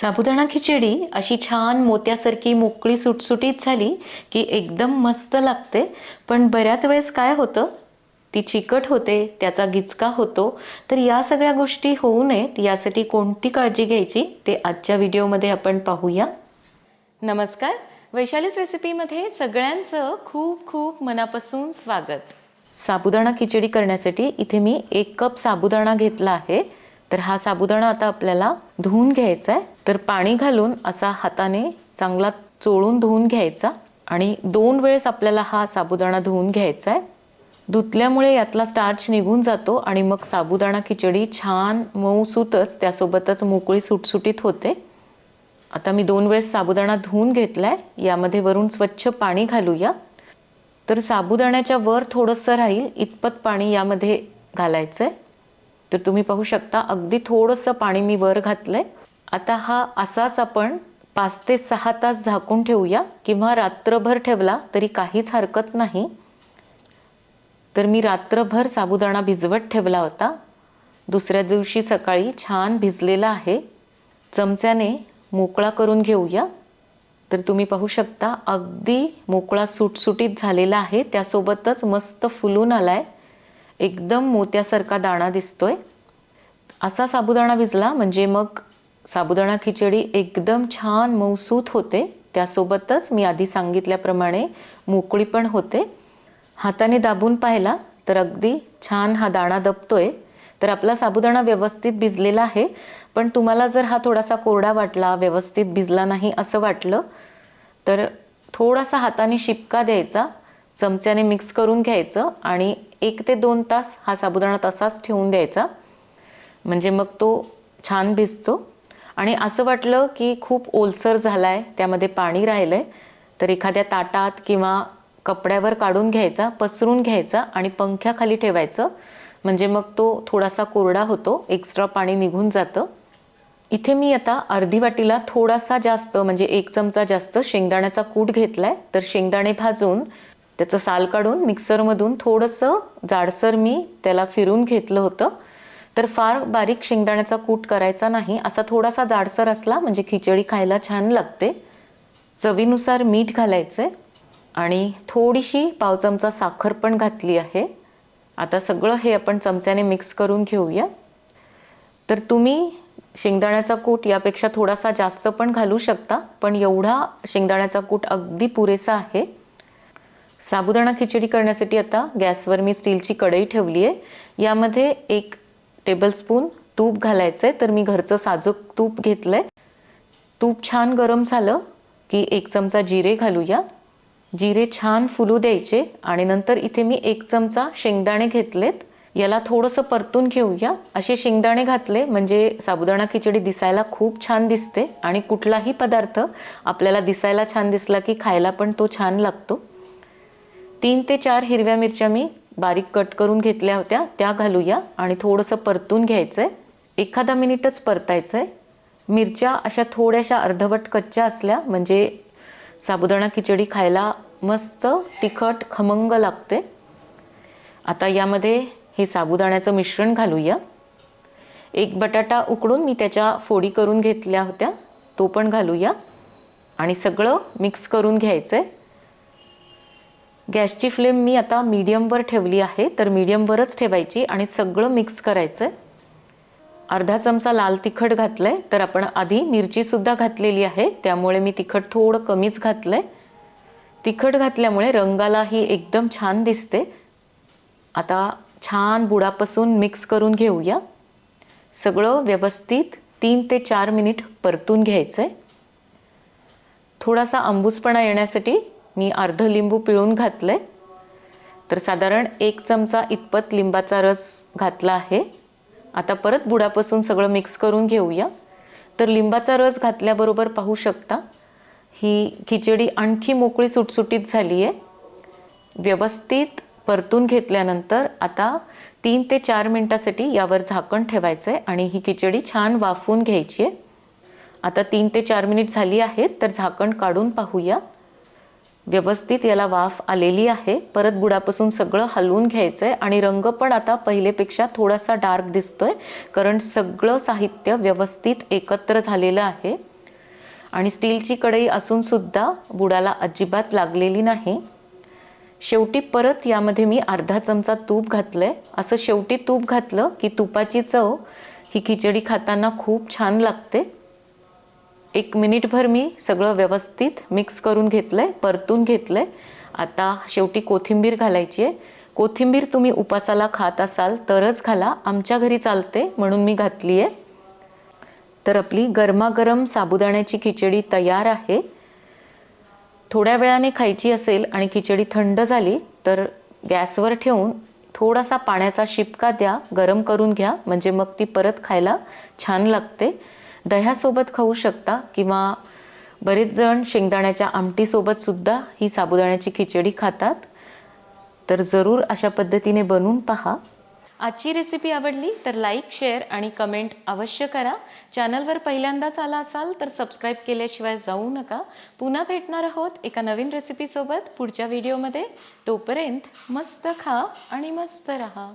साबुदाणा खिचडी अशी छान मोत्यासारखी मोकळी सुटसुटीत झाली की एकदम मस्त लागते. पण बऱ्याच वेळेस काय होतं? ती चिकट होते त्याचा गिचका होतो. तर या सगळ्या गोष्टी होऊ नयेत यासाठी कोणती काळजी घ्यायची ते आजच्या व्हिडिओमध्ये आपण पाहूया. नमस्कार. वैशालीच रेसिपीमध्ये सगळ्यांचं खूप खूप मनापासून स्वागत. साबुदाणा खिचडी करण्यासाठी इथे मी एक कप साबुदाणा घेतला आहे. तर हा साबुदाणा आता आपल्याला धुवून घ्यायचा आहे तर पाणी घालून असा हाताने चांगला चोळून धुवून घ्यायचा आणि दोन वेळेस आपल्याला हा साबुदाणा धुवून घ्यायचा आहे धुतल्यामुळे यातला स्टार्च निघून जातो आणि मग साबुदाणा खिचडी छान मऊसूतच त्यासोबतच मोकळी सुटसुटीत होते. आता मी दोन वेळेस साबुदाणा धुवून घेतलाय. यामध्ये वरून स्वच्छ पाणी घालूया. तर साबुदाण्याच्या वर थोडंसं राहील इतपत पाणी यामध्ये घालायचं आहे तर तुम्ही पाहू शकता अगदी थोडंसं पाणी मी वर घातलं आहे आता हा असाच आपण पाच ते सहा तास झाकून ठेवूया किंवा रात्रभर ठेवला तरी काहीच हरकत नाही. तर मी रात्रभर साबुदाणा भिजवत ठेवला होता. दुसऱ्या दिवशी सकाळी छान भिजलेला आहे. चमच्याने मोकळा करून घेऊया. तर तुम्ही पाहू शकता अगदी मोकळा सुटसुटीत झालेला आहे. त्यासोबतच मस्त फुलून आला आहे एकदम मोत्यासारखा दाणा दिसतोय. असा साबुदाणा भिजला म्हणजे मग साबुदाणा खिचडी एकदम छान मऊसूत होते. त्यासोबतच मी आधी सांगितल्याप्रमाणे मोकळी पण होते. हाताने दाबून पाहिला तर अगदी छान हा दाणा दबतोय. तर आपला साबुदाणा व्यवस्थित भिजलेला आहे. पण तुम्हाला जर हा थोडासा कोरडा वाटला व्यवस्थित भिजला नाही असं वाटलं तर थोडासा हाताने शिपका द्यायचा. चमच्याने मिक्स करून घ्यायचं आणि एक ते दोन तास हा साबुदाणा तसाच ठेवून द्यायचा. म्हणजे मग तो छान भिजतो. आणि असं वाटलं की खूप ओलसर झाला आहे त्यामध्ये पाणी राहिलं आहे तर एखाद्या ताटात किंवा कपड्यावर काढून घ्यायचा पसरून घ्यायचा आणि पंख्याखाली ठेवायचं. म्हणजे मग तो थोडासा कोरडा होतो एक्स्ट्रा पाणी निघून जातं. इथे मी आता अर्धी वाटीला थोडासा जास्त म्हणजे एक चमचा जास्त शेंगदाण्याचा कूट घेतला आहे तर शेंगदाणे भाजून त्याचं साल काढून मिक्सरमधून थोडंसं जाडसर मी त्याला फिरून घेतलं होतं. तर फार बारीक शेंगदाण्याचा कूट करायचा नाही असा थोडासा जाडसर असला म्हणजे खिचडी खायला छान लागते. चवीनुसार मीठ घालायचं आहे आणि थोडीशी पाव चमचा साखर पण घातली आहे. आता सगळं हे आपण चमच्याने मिक्स करून घेऊया. तर तुम्ही शेंगदाण्याचा कूट यापेक्षा थोडासा जास्त पण घालू शकता पण एवढा शेंगदाण्याचा कूट अगदी पुरेसा आहे. साबुदाणा खिचडी करण्यासाठी आता गॅसवर मी स्टीलची कढई ठेवली आहे. यामध्ये एक टेबलस्पून तूप घालायचं आहे तर मी घरचं साजूक तूप घेतलं आहे तूप छान गरम झालं की एक चमचा जिरे घालूया. जिरे छान फुलू द्यायचे आणि नंतर इथे मी एक चमचा शेंगदाणे घेतलेत. याला थोडंसं परतून घेऊया. असे शेंगदाणे घातले म्हणजे साबुदाणा खिचडी दिसायला खूप छान दिसते आणि कुठलाही पदार्थ आपल्याला दिसायला छान दिसला की खायला पण तो छान लागतो. तीन ते चार हिरव्या मिरच्या मी बारीक कट करून घेतल्या होत्या त्या घालूया आणि थोडंसं परतून घ्यायचं आहे एखादा मिनिटच परतायचं आहे मिरच्या अशा थोड्याशा अर्धवट कच्च्या असल्या म्हणजे साबुदाणा खिचडी खायला मस्त तिखट खमंग लागते. आता यामध्ये हे साबुदाण्याचं मिश्रण घालूया. एक बटाटा उकडून मी त्याच्या फोडी करून घेतल्या होत्या तो पण घालूया. आणि सगळं मिक्स करून घ्यायचं आहे गॅसची फ्लेम मी आता मीडियमवर ठेवली आहे. तर मीडियमवरच ठेवायची आणि सगळं मिक्स करायचं आहे अर्धा चमचा लाल तिखट घातलं आहे तर आपण आधी मिरचीसुद्धा घातलेली आहे. त्यामुळे मी तिखट थोडं कमीच घातलं आहे तिखट घातल्यामुळे रंगालाही एकदम छान दिसते. आता छान बुडापासून मिक्स करून घेऊया. सगळं व्यवस्थित तीन ते चार मिनिट परतून घ्यायचं आहे थोडासा आंबूसपणा येण्यासाठी मी अर्ध लिंबू पिळून घातलं आहे तर साधारण एक चमचा इतपत लिंबाचा रस घातला आहे. आता परत बुडापासून सगळं मिक्स करून घेऊया. तर लिंबाचा रस घातल्याबरोबर पाहू शकता ही खिचडी आणखी मोकळी सुटसुटीत झाली आहे व्यवस्थित परतून घेतल्यानंतर आता तीन ते चार मिनटासाठी यावर झाकण ठेवायचं आहे आणि ही खिचडी छान वाफवून घ्यायची आहे आता तीन ते चार मिनिट झाली आहेत तर झाकण काढून पाहूया. व्यवस्थित याला वाफ आलेली आहे. परत बुडापासून सगळं हलवून घ्यायचं आहे आणि रंग पण आता पहिलेपेक्षा थोडासा डार्क दिसतोय कारण सगळं साहित्य व्यवस्थित एकत्र झालेलं आहे. आणि स्टीलची कढई असूनसुद्धा बुडाला अजिबात लागलेली नाही. शेवटी परत यामध्ये मी अर्धा चमचा तूप घातलंय. असं शेवटी तूप घातलं की तुपाची चव ही खिचडी खाताना खूप छान लागते. एक मिनिटभर मी सगळं व्यवस्थित मिक्स करून घेतलं आहे परतून घेतलं आहे आता शेवटी कोथिंबीर घालायची आहे. कोथिंबीर तुम्ही उपासाला खात असाल तरच घाला. आमच्या घरी चालते म्हणून मी घातली आहे. तर आपली गरमागरम साबुदाण्याची खिचडी तयार आहे. थोड्या वेळाने खायची असेल आणि खिचडी थंड झाली तर गॅसवर ठेवून थोडासा पाण्याचा शिपका द्या. गरम करून घ्या. म्हणजे मग ती परत खायला छान लागते. दह्यासोबत खाऊ शकता किंवा बरेच जण शेंगदाण्याच्या आमटीसोबत सुद्धा ही साबुदाण्याची खिचडी खातात. तर जरूर अशा पद्धतीने बनवून पहा. आजची रेसिपी आवडली तर लाईक शेअर आणि कमेंट अवश्य करा. चॅनलवर पहिल्यांदाच आला असाल तर सबस्क्राईब केल्याशिवाय जाऊ नका. पुन्हा भेटणार आहोत एका नवीन रेसिपीसोबत पुढच्या व्हिडिओमध्ये तोपर्यंत मस्त खा आणि मस्त रहा.